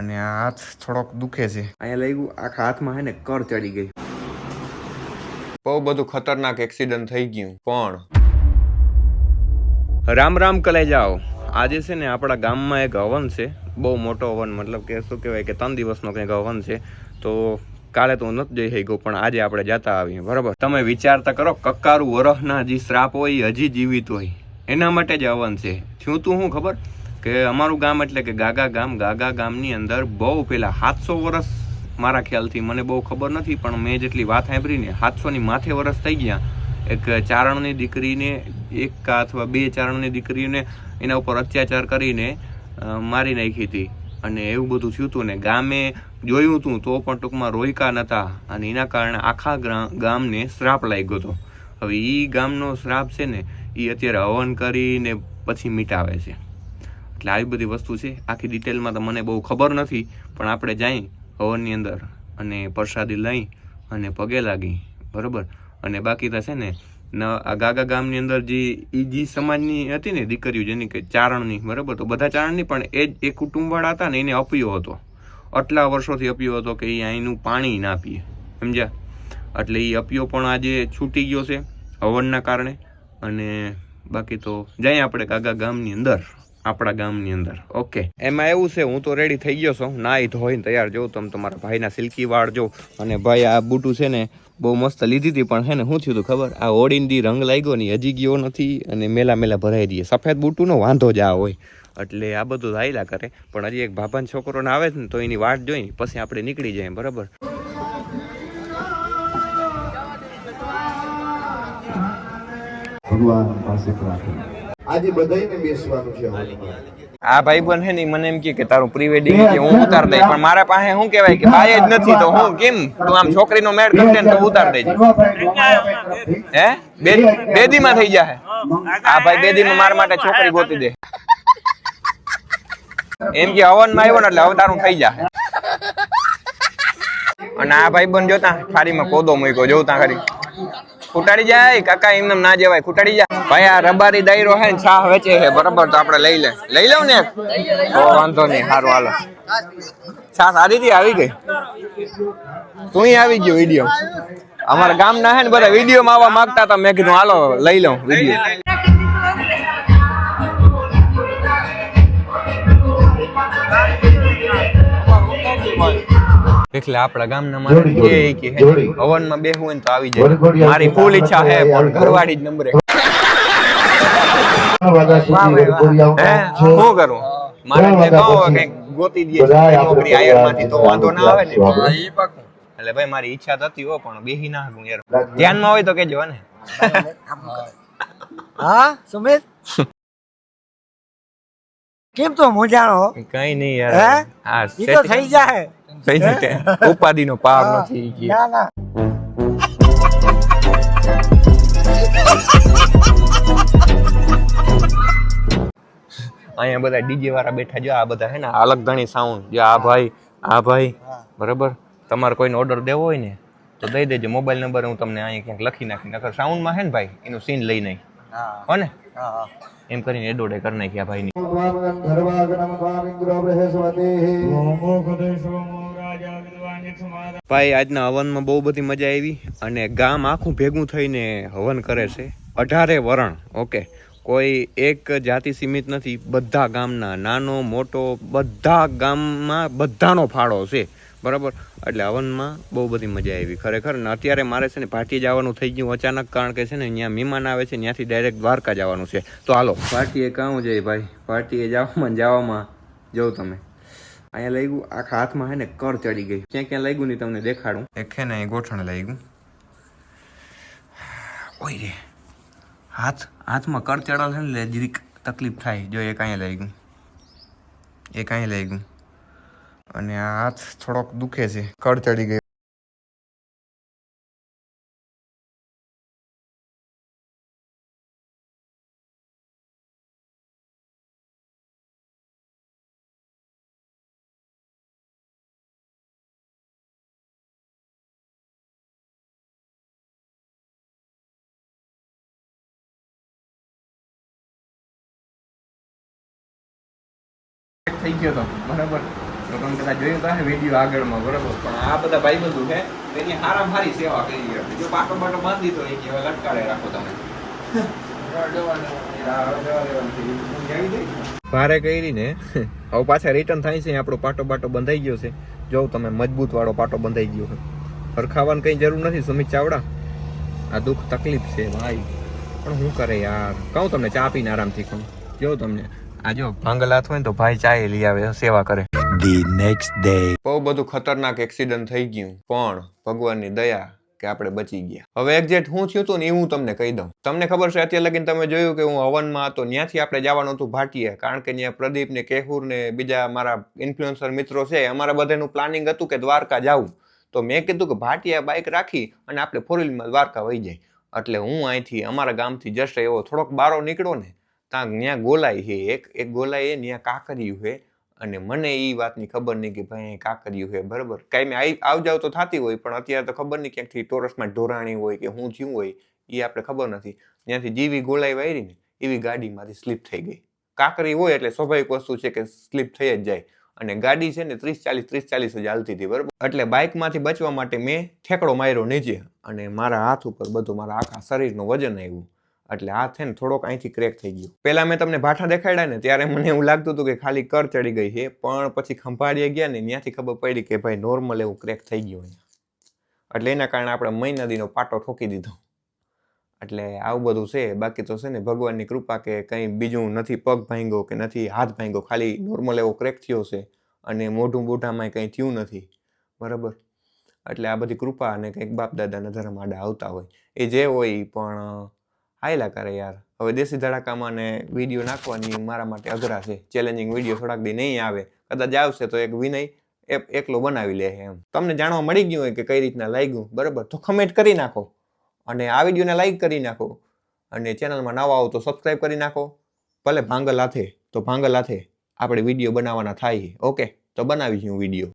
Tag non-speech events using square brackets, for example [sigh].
અને આ હાથ થોડોક દુખે છે. અહીંયા લઈ ગયું આખા હાથમાં હે ને કર ચડી ગઈ. બહુ બધું ખતરનાક એક્સિડન્ટ થઈ ગયું પણ. રામ રામ કલે જાઓ આજે છે ને આપણા ગામમાં એક હવન છે બહુ મોટો હવન મતલબ કે શું કહેવાય કે ત્રણ દિવસનો કંઈક હવન છે તો કાલે તો હું નથી જઈ શક્યો પણ આજે આપણે જતા આવીએ બરાબર? તમે વિચારતા કરો કક્કારું વરહના જે શ્રાપ હોય એ હજી જીવિત હોય. એના માટે જ હવન છે. થયું તું શું ખબર? કે અમારું ગામ એટલે કે ગાગા ગામ, ગાગા ગામની અંદર બહુ પેલા સાતસો વર્ષ મારા ખ્યાલથી, મને બહુ ખબર નથી, પણ મેં જેટલી વાત સાંભળીને સાતસોની માથે વર્ષ થઈ ગયા. એક ચારણની દીકરીને, એક કા અથવા બે ચારણની દીકરીને એના ઉપર અત્યાચાર કરીને મારી નાખી હતી. અને એવું બધું થયું હતું ને, ગામે જોયું હતું તો પણ ટૂંકમાં રોયકા નહોતા અને એના કારણે આખા ગામને શ્રાપ લાગ્યો હતો. હવે એ ગામનો શ્રાપ છે ને એ અત્યારે હવન કરીને પછી મિટાવે છે. એટલે આવી બધી વસ્તુ છે. આખી ડિટેલમાં તો મને બહુ ખબર નથી, પણ આપણે જઈ હવનની અંદર અને પ્રસાદી લઈ અને પગે લાગી, બરાબર? અને બાકી તો છે ને આ ગાગા ગામની અંદર જે એ જે સમાજની હતી ને દીકરીઓ, જેની કે ચારણની, બરાબર? તો બધા ચારણની, પણ એ જ, એ કુટુંબવાળા હતા ને એને અપિયો હતો. આટલા વર્ષોથી અપિયો હતો કે એ અહીંનું પાણી ના પીએ, સમજ્યા? એટલે એ અપિયો પણ આજે છૂટી ગયો છે, હવનના કારણે. અને બાકી તો જઈએ આપણે ગાગા ગામની અંદર. આપણા ગામની અંદર. ઓકે એમાં એવું છે હું તો રેડી થઈ ગયો છું. નાહી ધોઈને તૈયાર. જોઉં તમે તમારા ભાઈના સિલ્કી વાળ જો અને ભાઈ આ બુટું છે ને બહુ મસ્ત લીધી હતી પણ છે ને શું થયું હતું ખબર? આ ઓડીનથી રંગ લાગ્યો ને હજી ગયો નથી અને મેલા મેલા ભરાઈ દઈએ. સફેદ બુટુંનો વાંધો જ આ હોય. એટલે આ બધું ધાયલા કરે. પણ હજી એક ભાભાન છોકરોને આવે છે ને તો એની વાટ જોઈ પછી આપણે નીકળી જાય બરાબર? ભગવાન પાસે પ્રાર્થના. આજે બધાને બેસવાનું છે આ ભાઈ બન છે ને મને એમ કે તારું પ્રી વેડિંગ કે હું ઉતાર દઈ પણ મારા પાસે શું કહેવાય કે ભાઈ જ નથી તો હું કેમ? તું આમ છોકરીનો મેળ કરશે ને તો ઉતાર દેજે. હે? બે બે થઈ જાય આ ભાઈ બેદીમાં મારા માટે છોકરી ગોતી દે. એમ કે હવનમાં આવ્યો ને એટલે હવે તારું થઈ જાય અને આ ભાઈ બન જોતા થાળીમાં કોદો મૂક્યો જોતા ખરી. ખૂટાડી જાય કાકા એમને ના જવાય ખૂટાડી જાય. ભાઈ આ રબારી દાયરો હે ને છાહ વેચે છે બરાબર તો આપણે લઈ લે. લઈ લઉં ને? તો વાંધો નહીં સારું હાલો. છાહ સારી થી આવી ગઈ? તું આવી ગયો વીડિયો અમારા ગામના હે ને બધા વીડિયો માં આવવા માંગતા હતા મેં કીધું હાલો લઈ લઉં વીડિયો એટલે આપણા ગામના માણસ કે. હવનમાં બેહવું ને તો આવી જાય. મારી ફૂલ ઈચ્છા છે પણ ઘરવાળી જ નંબરે ત્રણ વાગ્યા સુધી વરઘોડિયાનું હે કામ છે. શું કરું? મારે ગોતી નોકરી આયરમાંથી તો વાંધો ના આવે ને. એટલે ભાઈ મારી ઈચ્છા થતી હો પણ બેહી ના હું યાર. ધ્યાનમાં હોય તો કેજો ને? હા. સુમિત? કેમ તો મોજાણો? કઈ નહીં યાર. હા? ઈ તો થઈ જાય થઈ જાય. ઉપાધિનો પાર નથી ગયો ના ના. અહીંયા બધા ડીજે વાળા બેઠા જો આ બધા હે ને અલગ ધણી સાઉન્ડ જો આ ભાઈ આ ભાઈ બરાબર? તમારે કોઈને ઓર્ડર દેવો હોય ને તો દઈ દેજો. મોબાઈલ નંબર હું તમને અહીંયા ક્યાંક લખી નાખી નકર સાઉન્ડમાં હે ને ભાઈ એનું સીન લઈ નહીં હો. ને? એમ કરીને એડોડે કરી નાખી આ ભાઈની. ભાઈ આજના હવનમાં બહુ બધી મજા આવી અને ગામ આખું ભેગું થઈને હવન કરે છે. અઢારે વરણ ઓકે કોઈ એક જાતિ સીમિત નથી બધા ગામના નાનો મોટો બધા ગામમાં બધાનો ફાળો છે. બરાબર? એટલે હવનમાં બહુ બધી મજા આવી. ખરેખર ને અત્યારે મારે છે ને પાર્ટી જવાનું થઈ ગયું અચાનક કારણ કે છે ને અહીંયા મહેમાન આવે છે ત્યાંથી ડાયરેક્ટ દ્વારકા જવાનું છે. તો હાલો. પાર્ટીએ કાં જઈએ ભાઈ. પાર્ટીએ જવામાં જવામાં જવું તમે. અહીંયા લઈ ગયું આખા હાથમાં હે ને કર ચડી ગઈ. ક્યાં ક્યાં લઈ ગયું નહીં તમને દેખાડું. એક છે ને ગોઠણ લઈ ગયું. ઓય રે. હાથ, હાથમાં કર ચડેલ છે ને જીરીક તકલીફ થાય. જો એ કાંઈ લઈ ગયું. એ કાંઈ લઈ ગયું. અને આ હાથ થોડોક દુખે છે. કર ચડી ગઈ થઈ ગયો હતો બરાબર? તો તમે બધા જોયું તો વીડિયો આગળમાં બરાબર? પણ આ બધા ભાઈ બધું છે તેની હારામાં હારી સેવા કરી હતી જો પાટો બાટો બાંધી દીધો એ હવે લટકાડે રાખો તમે. [laughs] ભારે કરી ને હવે પાછા રિટર્ન થાય છે આપણો પાટો પાટો બંધાઈ ગયો છે. જો તમે મજબૂત વાળો પાટો બંધાઈ ગયો છે. હરખાવાની કઈ જરૂર નથી સુમિત ચાવડા? આ દુઃખ તકલીફ છે ભાઈ. પણ હું કરે યાર? કહું તમને ચા પીને આરામથી કહું જો તમને આ જો ભાંગલ હોય ને તો ભાઈ ચાય લઈ આવે સેવા કરે. ધી નેક્સ્ટ ડે બહુ બધું ખતરનાક એક્સિડન્ટ થઈ ગયું. પણ ભગવાનની દયા કે આપણે બચી ગયા. હવે એક્ઝેક્ટ હું થયું હતું ને એ હું તમને કહી દઉં. તમને ખબર છે અત્યારે લગીને તમે જોયું કે હું હવનમાં હતો ત્યાંથી આપણે જવાનું હતું ભાટીએ. કારણ કે ત્યાં પ્રદીપ ને કેહુર ને બીજા મારા ઇન્ફ્લુએન્સર મિત્રો છે અમારા બધાનું પ્લાનિંગ હતું કે દ્વારકા જાવું. તો મેં કીધું કે ભાટિયા બાઇક રાખી અને આપણે ફોર વ્હીલમાં દ્વારકા વહી જાય. એટલે હું અહીંથી અમારા ગામથી જસ્ટ એવો થોડોક બારો નીકળો ને ત્યાં ત્યાં ગોલાઈ છે એક એક ગોલાઈ એ ત્યાં કાંકરિયું છે અને મને એ વાતની ખબર નહીં કે ભાઈ અહીં કાંકરિયું છે બરાબર? કાંઈ આવી આવ જાવ તો થતી હોય, પણ અત્યારે તો ખબર નહીં ક્યાંકથી ટોરસમાં ઢોરાણી હોય કે હું થયું હોય એ આપણે ખબર નથી. ત્યાંથી જેવી ગોલાઈ વાયરી ને, એવી ગાડીમાંથી સ્લીપ થઈ ગઈ. કાંકરી હોય એટલે સ્વાભાવિક વસ્તુ છે કે સ્લીપ થઈ જ જાય. અને ગાડી છે ને ત્રીસ ચાલીસ ત્રીસ ચાલીસ જ હાલતી હતી, બરાબર? એટલે બાઇકમાંથી બચવા માટે મેં ઠેકડો માર્યો નીચે અને મારા હાથ ઉપર બધું, મારા આખા શરીરનું વજન આવ્યું. એટલે હાથ છે ને થોડોક અહીંથી ક્રેક થઈ ગયો. પહેલાં મેં તમને ભાઠા દેખાડ્યા ને, ત્યારે મને એવું લાગતું હતું કે ખાલી કર ચડી ગઈ છે, પણ પછી ખંભાળીએ ગયા ને, ત્યાંથી ખબર પડી કે ભાઈ નોર્મલ એવું ક્રેક થઈ ગયું અહીંયા. એટલે એના કારણે આપણે મહી નદીનો પાટો ઠોકી દીધો. એટલે આવું બધું છે, બાકી તો છે ને ભગવાનની કૃપા કે કંઈ બીજું નથી પગ ભાંગ્યો કે નથી હાથ ભાંગ્યો, ખાલી નોર્મલ એવો ક્રેક થયો છે અને મોઢું બોઢામાં કંઈ થયું નથી. બરાબર? એટલે આ બધી કૃપા અને કંઈક બાપ દાદાના ધર્મ આડા આવતા હોય. એ જે હોય પણ હાયલા કરે યાર. હવે દેશી ધડાકામાં ને વીડિયો નાખવાની મારા માટે અઘરા છે. ચેલેન્જિંગ વીડિયો થોડાક દી નહીં આવે. કદાચ આવશે તો એક વિનય એ એકલો બનાવી લે એમ. તમને જાણવા મળી ગયું હોય કે કઈ રીતના લાગ્યું, બરાબર? તો કમેન્ટ કરી નાખો. અને આ વિડીયોને લાઈક કરી નાખો. અને ચેનલમાં નવા આવો તો સબસ્ક્રાઈબ કરી નાખો. ભલે ભાંગલ હાથે, તો ભાંગલ હાથે આપણે વીડિયો બનાવવાના થાય ઓકે તો બનાવીશું વીડિયો